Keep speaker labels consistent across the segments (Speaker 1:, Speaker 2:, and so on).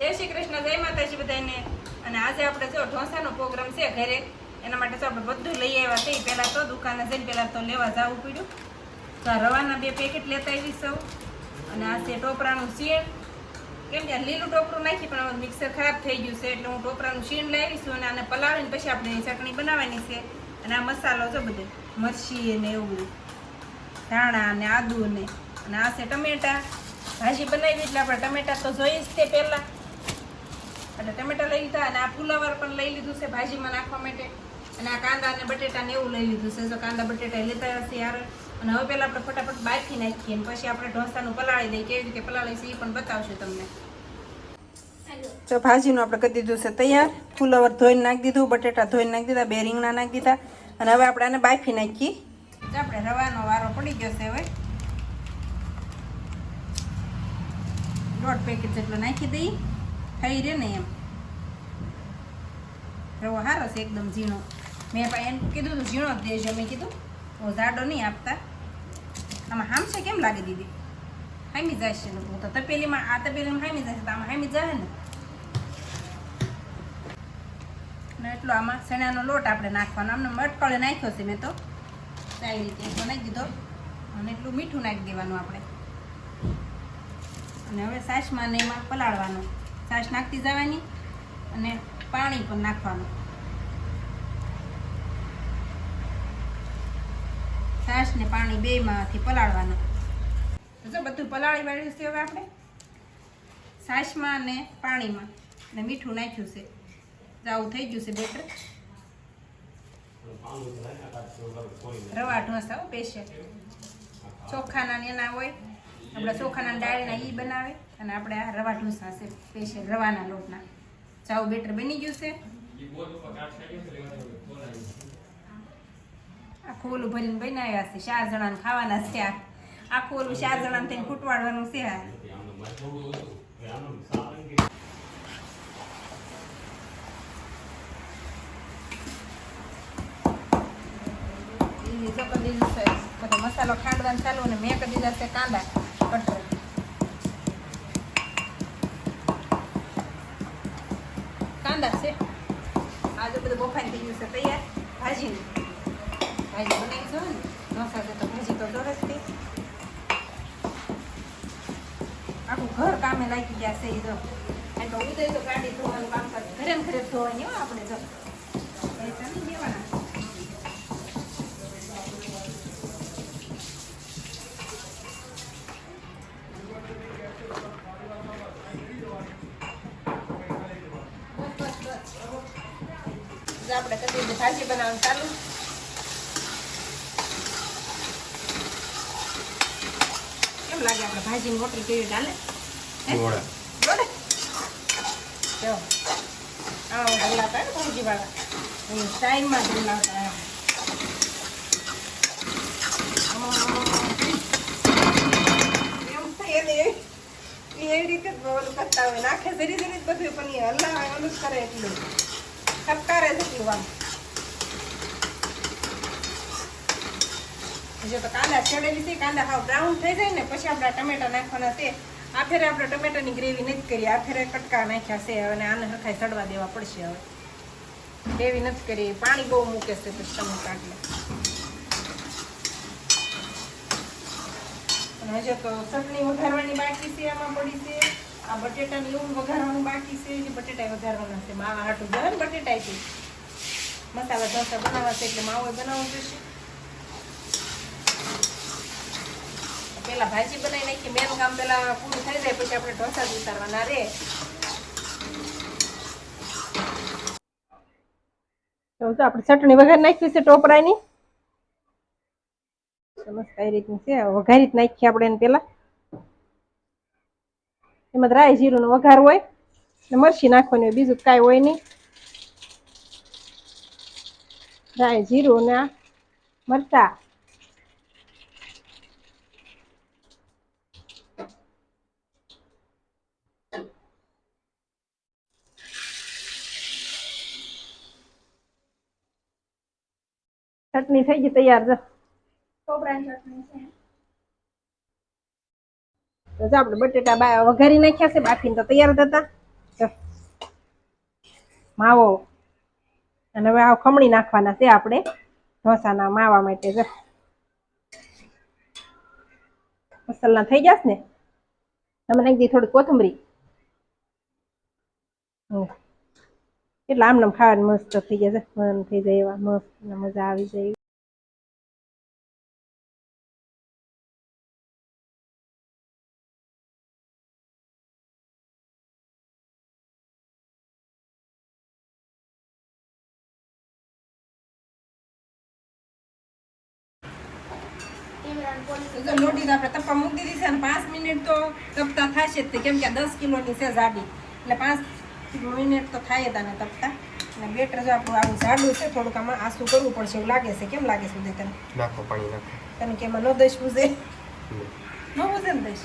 Speaker 1: શ્રી કૃષ્ણ, જય માતાજી બધાને. અને આજે આપણે જો ઢોસાનો પ્રોગ્રામ છે ઘરે, એના માટે તો આપણે બધું લઈ આવ્યા છે. પહેલાં તો દુકાને જઈને પહેલાં તો લેવા જવું પડ્યું. તો આ રવાના બે પેકેટ લેતા આવી સૌ અને આ છે ટોપરાનું શીણ. કેમ કે લીલું ટોપરું નાખી પણ મિક્સર ખરાબ થઈ ગયું છે, એટલે હું ટોપરાનું શીણ લાવીશું અને આને પલાળીને પછી આપણે ચટણી બનાવવાની છે. અને આ મસાલો છે બધે, મરચી ને એવું બધું ધાણા ને આદુ ને, અને આ છે ટમેટા. ભાજી બનાવી એટલે આપણે ટમેટા તો જોઈએ જ તે પહેલાં. એટલે ટમેટા લઈ લીધા અને આ ફુલાવર પણ લઈ લીધું છે ભાજીમાં નાખવા માટે. અને આ કાંદા અને બટેટા ને એવું લઈ લીધું છે. તો કાંદા બટેટા લેતા હશે યાર. અને હવે પહેલાં આપણે ફટાફટ બાફી નાખીએ અને પછી આપણે ઢોસાનું પલાળી દઈએ કેવી રીતે પલાળી છે એ પણ બતાવશું તમને. તો ભાજીનું આપણે કરી દીધું છે તૈયાર. ફુલાવર ધોઈને નાખી દીધું બટેટા ધોઈને નાખી દીધા બે રીંગણા નાખી દીધા. અને હવે આપણે આને બાફી નાખીએ. તો આપણે રવાનો વારો પડી ગયો છે હવે. દોઢ પેકેટ જેટલો નાખી દઈ થઈ રહે ને એમ. રવો સારો છે એકદમ ઝીણો. મેં પણ એમ કીધું હતું ઝીણો જ દેજો. મેં કીધું હું જાડો નહીં આપતા. આમાં હામશે કેમ લાગે દીધી હામી જાય છે હું તો તપેલીમાં, આ તપેલીમાં હામી જાય તો આમાં હામી જાય ને. ને એટલો આમાં ચણાનો લોટ આપણે નાખવાનો. આમને મટકળે નાખ્યો છે મેં તો. સારી રીતે એટલો નાખી દીધો. અને એટલું મીઠું નાખી દેવાનું આપણે. અને હવે સાસમાં ને એમાં પલાળવાનું. છાશ નાખતી જવાની અને પાણી પણ નાખવાનું. છાશ ને પાણી બેમાંથી પલાળવાનું. જો બધું પલાળી વાળ્યું છે હવે આપણે. છાશમાં ને પાણીમાં. ને મીઠું નાખ્યું છે. જાવું થઈ ગયું છે બેટર રવા ઢોસા સ્પેશિયલ ચોખાના એના હોય. આપણા ચોખાના ડાળીના એ બનાવે. અને આપણે આ રવા ઢોસા છે સ્પેશિયલ રવાના લોટના. ચાવ બેટર બની ગયું છે? આખું ઓલું ભરીને બનાવ્યા છે, ચાર જણાને ખાવાના છે આ. આખું ઓલું ચાર જણાને થઈને ખૂટવાડવાનું છે આ. મસાલો ખાંડવાનું ચાલુ અને મેં કરી દીધા છે કાંદા કટર કાંદા છે આજે બધું બફાઈ થઈ ગયું છે, તૈયાર? ભાજીનું ભાજી બનાવી જો ને? ઢોસા છે તો ભાજી તો સરસ તે. આખું ઘર કામે લાગી ગયા છે ઈ જો. આ તો ઉદય તો ગાડી ધોવાનું કામ કરે. ઘરે ને ઘરે ધોવાની આપણે જો. ભાજી બનાવવાનું. ચાલુ. કેમ લાગે આપણે ભાજી રોટલી કેવી ચાલે ભાજી વાળા ટાઈમમાં જ. એવી રીતે ઓલું કરતા હોય. નાખે ધીરે ધીરે બધું પણ એ હલાવે ઓલું કરે એટલું. ઠપકારે જ એટલું આમ. જો તો કાંદા ચડેલી છે, કાંદા હાવ બ્રાઉન થઈ જાય ને, પછી આપણે ટમેટા નાખવાના છે. આ ફેરે આપણે ટમેટાની ગ્રેવી નથી કરી આ ફેરે કટકા નાખ્યા છે અને આને હરખાઈ ચડવા દેવા પડશે હવે. ગ્રેવી નથી કરી, પાણી બહુ મૂકે છે પછી ટમેટા એટલે હજુ તો ચટણી વઘારવાની બાકી છે, આમાં પડી છે. આ બટેટાની એવું વઘારવાનું બાકી છે જે બટેટા વઘારવાના છે. માવા હાટું ગરમ બટેટા છે. મસાલા ઢોસા બનાવવા છે, એટલે માવો બનાવવો જોઈશે પેલા ભાજી બનાવી નાખી, મેન કામ પેલા પૂરું થઈ જાય પછી આપણે ઢોસા જ ઉતારવાના રે. આપણે ચટણી વગર નાખી છે ટોપરાની. વઘારી જ નાખીએ આપણે એને પેલા. એમાં રાય જીરું નો વઘાર હોય, ને મરચી નાખવાની હોય, બીજું કાંઈ હોય નહીં. રાય જીરું ને મરચા. ચટણી થઈ ગઈ તૈયાર
Speaker 2: ચટણી છે.
Speaker 1: તો આપણે બટેટા બા વઘારી નાખ્યા છે બાફીને તો તૈયાર હતા. માવો. અને હવે આ ખમણી નાખવાના છે આપણે ઢોસાના માવા માટે જો. મસાલા થઈ જશે ને? તમે નાખી દી થોડી કોથમરી. હમ. કેટલા આમ નામ ખાવાનું મસ્ત થઈ જશે, મન થઈ જાય એવા, મસ્ત મજા આવી જાય લોટી આપણે તપવા મૂકી દીધી છે અને પાંચ મિનિટ તો તપતા થશે જ તે, કેમ કે દસ કિલોની છે જાડી. એટલે પાંચ મિનિટ તો થાય જ તપતા. અને બેટર જો આપણું આવું જાડું છે થોડુંક આમાં આસું કરવું પડશે એવું લાગે છે. કેમ લાગે છે તને?
Speaker 3: નાખો પાણી નાખો.
Speaker 1: તને કે એમાં ન દઈશ
Speaker 3: પૂજે
Speaker 1: ન પૂજે ને દઈશ?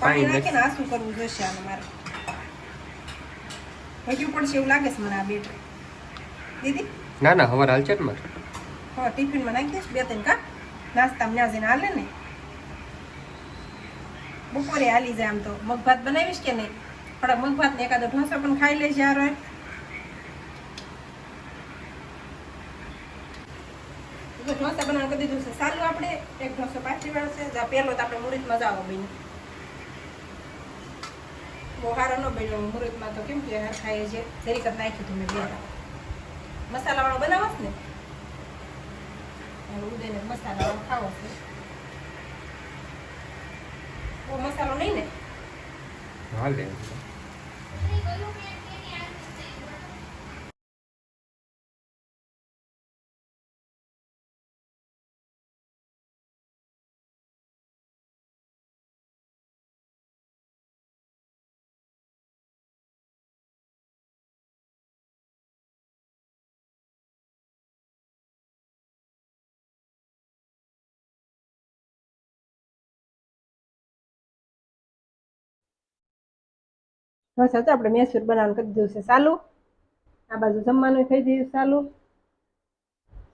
Speaker 1: પાણી નાખીને આસું કરવું જોઈશે આને મારે. હજુ પડશે એવું લાગે છે મને આ બેટર. દીદી?
Speaker 3: ના ના હવાર હાલ છે ને મારે.
Speaker 1: હા ટિફિનમાં નાખી દઈશ બે ત્રણ કા? નાસ્તામાં ન્યા જઈને હાલે ને? બપોરે હાલી જાય આમ તો. મગ ભાત બનાવીશ કે નહીં? થોડા મગ ભાત ને એકાદો ઢોસો પણ ખાઈ લઈશ યાર ઢોસા બનાવવાનું છે સારું આપણે, એક ઢોસો પાછી વાળશે. બન્યું. બહુ સારો ન બન્યો મુહૂર્તમાં તો કેમ કે ખાઈએ છે જરીક જ નાખ્યું હતું મેં બે મસાલાવાળો બનાવો ને? ઉદયને ખાવો છે. બહુ મસાલો નહીં ને?
Speaker 3: હાલે
Speaker 1: ઢોસા તો આપણે મેસૂર બનાવવાનું કરી દીધું છે સાલું. આ બાજુ જમવાનું થઈ ગયું સાલું.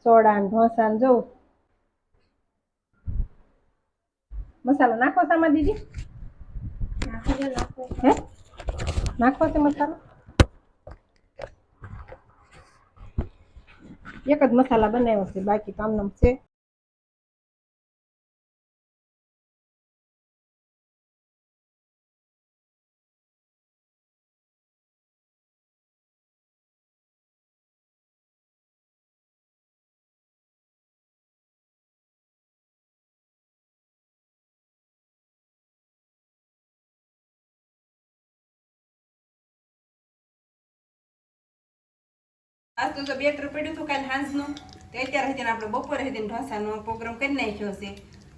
Speaker 1: સોડા ને ઢોસા ને જવું મસાલો નાખો સામા દીદી. હે? નાખો છે મસાલો. એક જ મસાલા બનાવ્યો છે, બાકી તો નામ છે. આજ તો બેટર પડ્યું હતું, કાલે હાંસનું તે અત્યારે હતી આપણે બપોરે હતી ઢોસાનો પ્રોગ્રામ કરી નાખ્યો છે.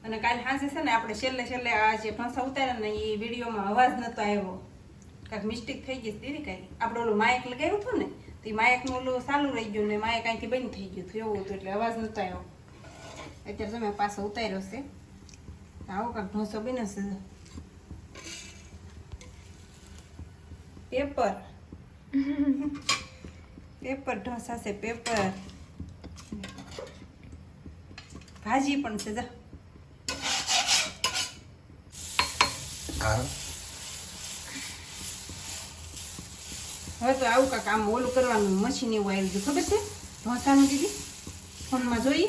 Speaker 1: અને કાલે હાંસે છે ને આપણે છેલ્લે છેલ્લે આ જે ઢોસા ઉતાર્યા ને એ વિડીયોમાં અવાજ નહોતો આવ્યો. કાંઈક મિસ્ટેક થઈ ગઈ દીદી કાંઈ. આપણે ઓલું માયક લગાવ્યું હતું ને, તો એ માયકનું ઓલું ચાલુ રહી ગયું ને માયક અહીંથી બંધ થઈ ગયું હતું. એવું હતું એટલે અવાજ નહોતો આવ્યો. અત્યારે તમે પાછો ઉતાર્યો છે. આવો કાંઈક ઢોસો બને છે. પેપર પેપર ઢોસા છે પેપર. ભાજી પણ છે જા.
Speaker 3: હા
Speaker 1: હવે તો આવું કાંક આમ ઓલું કરવાનું મશીન એવું આવી ગયું ખબર છે? ઢોસાનું દીદી ફોનમાં જોઈ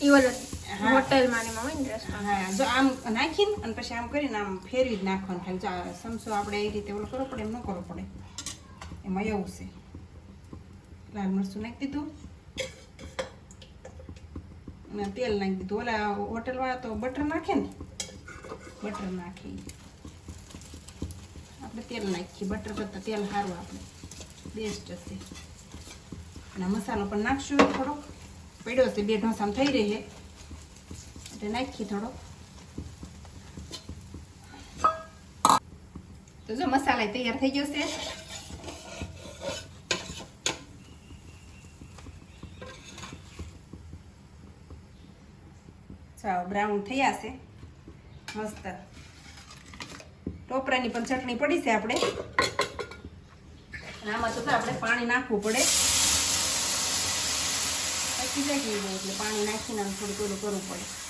Speaker 2: એ ઓલો
Speaker 1: હા.
Speaker 2: હોટેલમાં ને એમાં હોય ને
Speaker 1: હા જો આમ નાખીને અને પછી આમ કરીને આમ ફેરવી જ નાખવાનું. ખાલી જો સમસો આપણે એ રીતે ઓલું કરવો પડે એમ ન કરવો પડે. એમાં એવું છે. લાલ મરચું નાખી દીધું અને તેલ નાખી દીધું ઓલા હોટલવાળા તો બટર નાખે ને બટર નાખી આપણે તેલ નાખીએ બટર કરતાં તેલ સારું આપણે બેસ્ટ હશે અને મસાલો પણ નાખશું થોડોક પડ્યો છે બે ઢોસામાં થઈ રહી છે એટલે નાખીએ થોડોક તો જો મસાલા તૈયાર થઈ ગયો છે ચાલો બ્રાઉન થયા છે. મસ્ત. ટોપરાની પણ ચટણી પડી છે આપણે. આમાં તો આપણે પાણી નાખવું પડે. પછી જાય એટલે પાણી નાખીને થોડું થોડું કરવું પડે.